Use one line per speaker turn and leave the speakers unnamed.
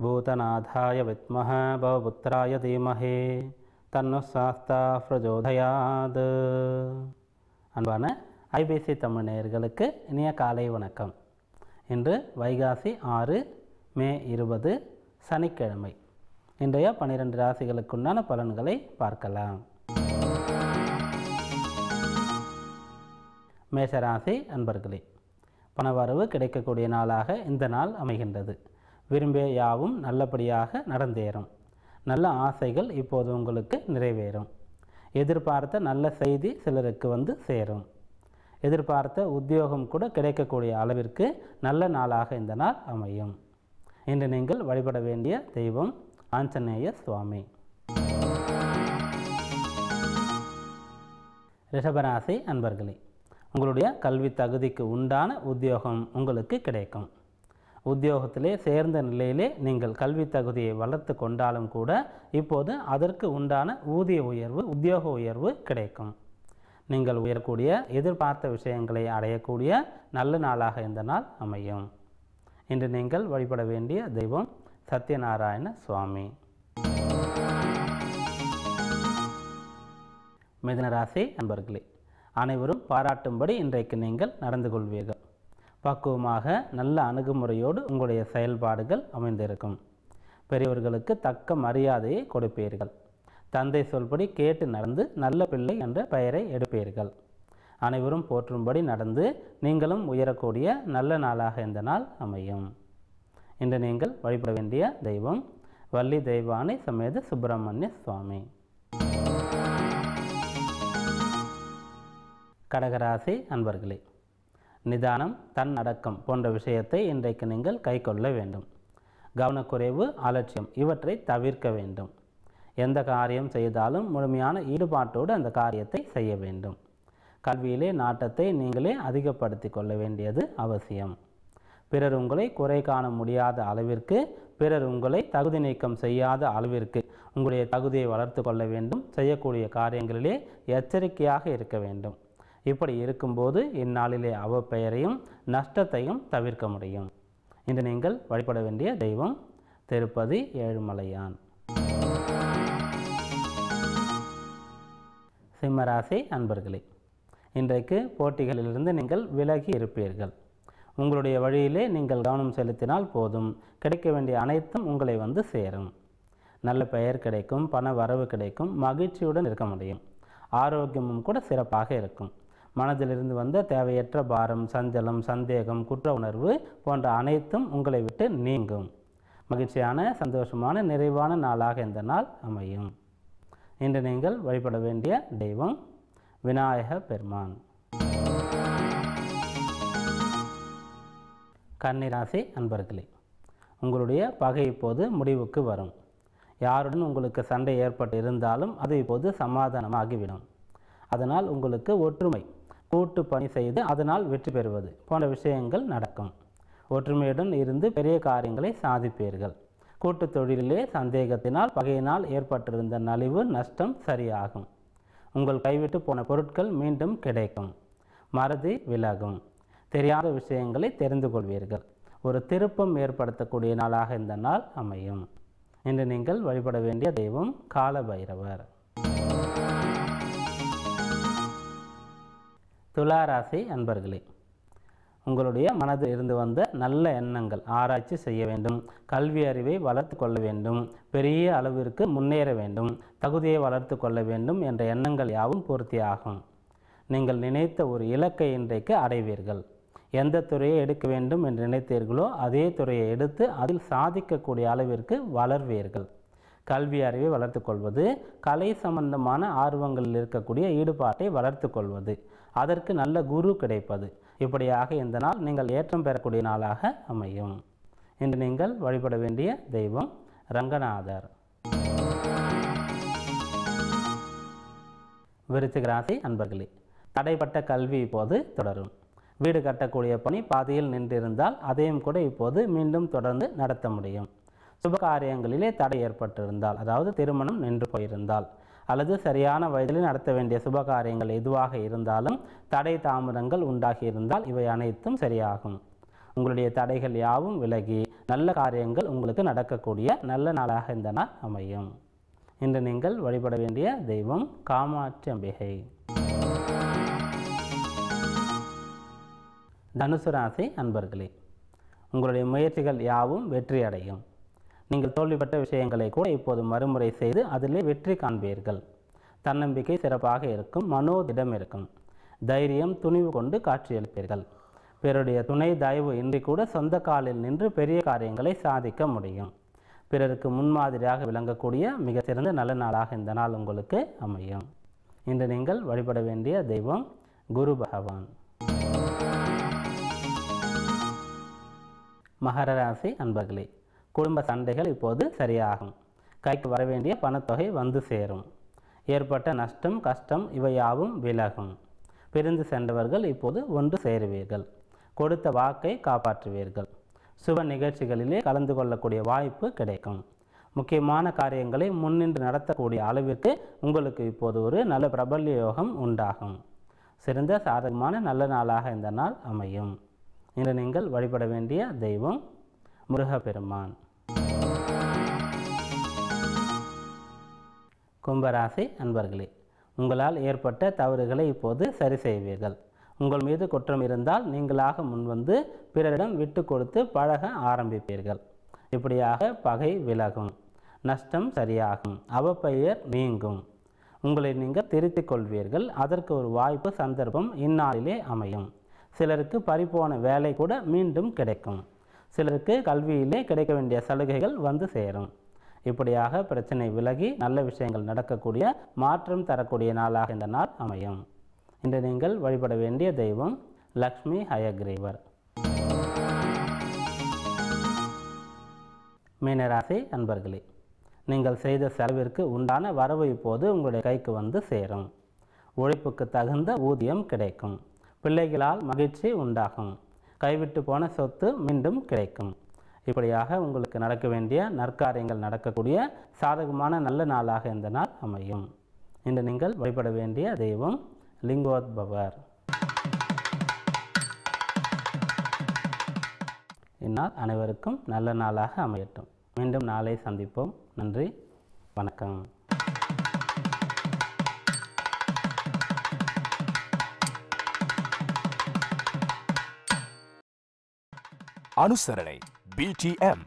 भूतनाथाय विद्मः भवपुत्राय धीमहे தன்னு சாஸ்தா பிரஜோதயாது. அன்பான ஐபிசி தமிழ் நேயர்களுக்கு இனிய காலை வணக்கம். இன்று வைகாசி ஆறு மே இருபது சனிக்கிழமை. இன்றைய பன்னிரெண்டு ராசிகளுக்குண்டான பலன்களை பார்க்கலாம். மேஷராசி அன்பர்களே பணவரவு கிடைக்கக்கூடிய நாளாக இந்த நாள் அமைகின்றது. விரும்பிய யாவும் நல்லபடியாக நடந்தேறும். நல்ல ஆசைகள் இப்போது உங்களுக்கு நிறைவேறும். எதிர்பார்த்த நல்ல செய்தி சிலருக்கு வந்து சேரும். எதிர்பார்த்த உத்தியோகம் கூட கிடைக்கக்கூடிய அளவிற்கு நல்ல நாளாக இந்த நாள் அமையும். இன்று நீங்கள் வழிபட வேண்டிய தெய்வம் ஆஞ்சநேய சுவாமி. ரிஷபராசி அன்பர்களே உங்களுடைய கல்வி தகுதிக்கு உண்டான உத்தியோகம் உங்களுக்கு கிடைக்கும். உத்தியோகத்திலே சேர்ந்த நிலையிலே நீங்கள் கல்வி தகுதியை வளர்த்து கொண்டாலும் கூட இப்போது அதற்கு உண்டான ஊதிய உயர்வு உத்தியோக உயர்வு கிடைக்கும். நீங்கள் உயரக்கூடிய எதிர்பார்த்த விஷயங்களை அடையக்கூடிய நல்ல நாளாக இந்த நாள் அமையும். இன்று நீங்கள் வழிபட வேண்டிய தெய்வம் சத்யநாராயண சுவாமி. மிதுனராசி நண்பர்களே அனைவரும் பாராட்டும்படி இன்றைக்கு நீங்கள் நடந்து கொள்வீர்கள். பக்குவமாக நல்ல அணுகுமுறையோடு உங்களுடைய செயல்பாடுகள் அமைந்திருக்கும். பெரியவர்களுக்கு தக்க மரியாதையை கொடுப்பீர்கள். தந்தை சொல்படி கேட்டு நடந்து நல்ல பிள்ளை என்ற பெயரை எடுப்பீர்கள். அனைவரும் போற்றும்படி நடந்து நீங்களும் உயரக்கூடிய நல்ல நாளாக இந்த நாள் அமையும். இன்று நீங்கள் வழிபட வேண்டிய தெய்வம் வள்ளி தெய்வானை சமேத சுப்பிரமணிய சுவாமி. கடகராசி அன்பர்களே நிதானம் தன்னடக்கம் போன்ற விஷயத்தை இன்றைக்கு நீங்கள் கை கொள்ள வேண்டும். கவனக்குறைவு அலட்சியம் இவற்றை தவிர்க்க வேண்டும். எந்த காரியம் செய்தாலும் முழுமையான ஈடுபாட்டோடு அந்த காரியத்தை செய்ய வேண்டும். கல்வியிலே நாட்டத்தை நீங்களே அதிகப்படுத்தி கொள்ள வேண்டியது அவசியம். பிறர் உங்களை குறை காண முடியாத அளவிற்கு பிறர் உங்களை தகுதி நீக்கம் செய்யாத அளவிற்கு உங்களுடைய தகுதியை வளர்த்து கொள்ள வேண்டும். செய்யக்கூடிய காரியங்களிலே எச்சரிக்கையாக இருக்க வேண்டும். இப்படி இருக்கும்போது இந்நாளிலே அவப்பெயரையும் நஷ்டத்தையும் தவிர்க்க முடியும். இன்று நீங்கள் வழிபட வேண்டிய தெய்வம் திருப்பதி ஏழுமலையான். சிம்மராசி அன்பர்களே இன்றைக்கு போட்டிகளிலிருந்து நீங்கள் விலகி இருப்பீர்கள். உங்களுடைய வழியிலே நீங்கள் கவனம் செலுத்தினால் போதும். கிடைக்க வேண்டிய அனைத்தும் உங்களை வந்து சேரும். நல்ல பெயர் கிடைக்கும் பண வரவு கிடைக்கும் மகிழ்ச்சியுடன் இருக்க முடியும். ஆரோக்கியமும் கூட சிறப்பாக இருக்கும். மனதிலிருந்து வந்த தேவையற்ற பாரம் சஞ்சலம் சந்தேகம் குற்ற உணர்வு போன்ற அனைத்தும் உங்களை விட்டு நீங்கும். மகிழ்ச்சியான சந்தோஷமான நிறைவான நாளாக இந்த நாள் அமையும். இன்று நீங்கள் வழிபட வேண்டிய தெய்வம் விநாயக பெருமான். கன்னிராசி அன்பர்களே உங்களுடைய பகை இப்போது முடிவுக்கு வரும். யாருடன் உங்களுக்கு சண்டை ஏற்பட்டு இருந்தாலும் அது இப்போது சமாதானமாகிவிடும். அதனால் உங்களுக்கு ஒற்றுமை கூட்டு பணி செய்து அதனால் வெற்றி பெறுவது போன்ற விஷயங்கள் நடக்கும். ஒற்றுமையுடன் இருந்து பெரிய காரியங்களை சாதிப்பீர்கள். கூட்டுத் தொழிலிலே சந்தேகத்தினால் பகையினால் ஏற்பட்டிருந்த நலிவு நஷ்டம் சரியாகும். உங்கள் கைவிட்டு போன பொருட்கள் மீண்டும் கிடைக்கும். மறதி விலகும். தெரியாத விஷயங்களை தெரிந்து கொள்வீர்கள். ஒரு திருப்பம் ஏற்படுத்தக்கூடிய நாளாக இந்த நாள் அமையும். இன்று நீங்கள் வழிபட வேண்டிய தெய்வம் கால பைரவர் துளாராசி அன்பர்களே உங்களுடைய மனதில் இருந்து வந்த நல்ல எண்ணங்கள் ஆராய்ச்சி செய்ய வேண்டும் கல்வி அறிவை வளர்த்து கொள்ள வேண்டும் பெரிய அளவிற்கு முன்னேற வேண்டும் தகுதியை வளர்த்து கொள்ள வேண்டும் என்ற எண்ணங்கள் யாவும் பூர்த்தியாகும் நீங்கள் நினைத்த ஒரு இலக்கை இன்றைக்கு அடைவீர்கள். எந்த துறையை எடுக்க வேண்டும் என்று நினைத்தீர்களோ அதே துறையை எடுத்து அதில் சாதிக்கக்கூடிய அளவிற்கு வளர்வீர்கள். கல்வி அறிவை வளர்த்து கொள்வது கலை சம்பந்தமான ஆர்வங்களில் இருக்கக்கூடிய ஈடுபாட்டை வளர்த்து கொள்வது அதற்கு நல்ல குரு கிடைப்பது. இப்படியாக இந்த நாள் நீங்கள் ஏற்றம் பெறக்கூடிய நாளாக அமையும். இன்று நீங்கள் வழிபட வேண்டிய தெய்வம் ரங்கநாதர். விருச்சிக ராசி அன்பர்களே தடைப்பட்ட கல்வி இப்போது தொடரும். வீடு கட்டக்கூடிய பணி பாதியில் நின்றிருந்தால் அதையும் கூட இப்போது மீண்டும் தொடர்ந்து நடத்த முடியும். சுப காரியங்களிலே தடை ஏற்பட்டிருந்தால் அதாவது திருமணம் நின்று போயிருந்தால் அல்லது சரியான வயதில் நடத்த வேண்டிய சுப காரியங்கள் எதுவாக இருந்தாலும் தடை தாமதங்கள் உண்டாகி இருந்தால் இவை அனைத்தும் சரியாகும். உங்களுடைய தடைகள் யாவும் விலகி நல்ல காரியங்கள் உங்களுக்கு நடக்கக்கூடிய நல்ல நாளாக இந்த நாள் அமையும். இன்று நீங்கள் வழிபட வேண்டிய தெய்வம் காமாட்சி அம்பிகை. தனுசு ராசி அன்பர்களே உங்களுடைய முயற்சிகள் யாவும் வெற்றி அடையும் நீங்கள் தோல்விப்பட்ட விஷயங்களை கூட இப்போது மறுமுறை செய்து அதிலே வெற்றி காண்பீர்கள். தன்னம்பிக்கை சிறப்பாக இருக்கும் மனோதிடம் இருக்கும். தைரியம் துணிவு கொண்டு காட்சியளிப்பீர்கள். பிறருடைய துணை தயவு இன்றி கூட சொந்த காலில் நின்று பெரிய காரியங்களை சாதிக்க முடியும். பிறருக்கு முன்மாதிரியாக விளங்கக்கூடிய மிக சிறந்த நல்ல நாளாக இந்த நாள் உங்களுக்கு அமையும். இன்று நீங்கள் வழிபட வேண்டிய தெய்வம் குரு பகவான். மகர ராசி அன்பர்களே குடும்ப சண்டைகள் இப்போது சரியாகும். கைக்கு வர வேண்டிய பணத்தொகை வந்து சேரும். ஏற்பட்ட நஷ்டம் கஷ்டம் இவையாவும் விலகும். பிரிந்து சென்றவர்கள் இப்போது ஒன்று சேருவீர்கள். கொடுத்த வாக்கை காப்பாற்றுவீர்கள். சுப நிகழ்ச்சிகளிலே கலந்து கொள்ளக்கூடிய வாய்ப்பு கிடைக்கும். முக்கியமான காரியங்களை முன்னின்று நடத்தக்கூடிய அளவிற்கு உங்களுக்கு இப்போது ஒரு நல்ல பிரபல்ய யோகம் உண்டாகும். சிறந்த சாதகமான நல்ல நாளாக இந்த நாள் அமையும். இன்று நீங்கள் வழிபட வேண்டிய தெய்வம் முருகப்பெருமான். கும்பராசி அன்பர்களே உங்களால் ஏற்பட்ட தவறுகளை இப்போது சரி செய்வீர்கள். உங்கள் மீது குற்றம் இருந்தால் நீங்களாக முன்வந்து பிறரிடம் விட்டு கொடுத்து பழக ஆரம்பிப்பீர்கள். இப்படியாக பகை விலகும் நஷ்டம் சரியாகும் அவப்பெயர் நீங்கும். உங்களை நீங்கள் திருத்திக் கொள்வீர்கள் அதற்கு ஒரு வாய்ப்பு சந்தர்ப்பம் இந்நாளிலே அமையும். சிலருக்கு பறிபோன வேலை கூட மீண்டும் கிடைக்கும். சிலருக்கு கல்வியிலே கிடைக்க வேண்டிய சலுகைகள் வந்து சேரும். இப்படியாக பிரச்சனை விலகி நல்ல விஷயங்கள் நடக்கக்கூடிய மாற்றம் தரக்கூடிய நாளாக இந்த நாள் அமையும். இன்று நீங்கள் வழிபட வேண்டிய தெய்வம் லக்ஷ்மி ஹயக்ரீவர். மீனராசி அன்பர்களே நீங்கள் செய்த செலவிற்கு உண்டான வரவு இப்போது உங்களுடைய கைக்கு வந்து சேரும். உழைப்புக்கு தகுந்த ஊதியம் கிடைக்கும். பிள்ளைகளால் மகிழ்ச்சி உண்டாகும். கைவிட்டு போன சொத்து மீண்டும் கிடைக்கும். இப்படியாக உங்களுக்கு நடக்க வேண்டிய நற்காரியங்கள் நடக்கக்கூடிய சாதகமான நல்ல நாளாக இந்த நாள் அமையும். இன்று நீங்கள் வழிபட வேண்டிய தெய்வம் லிங்கோத்பவர். இந்நாள் அனைவருக்கும் நல்ல நாளாக அமையட்டும். மீண்டும் நாளை சந்திப்போம். நன்றி. வணக்கம்.
අනුසරණයි. BTM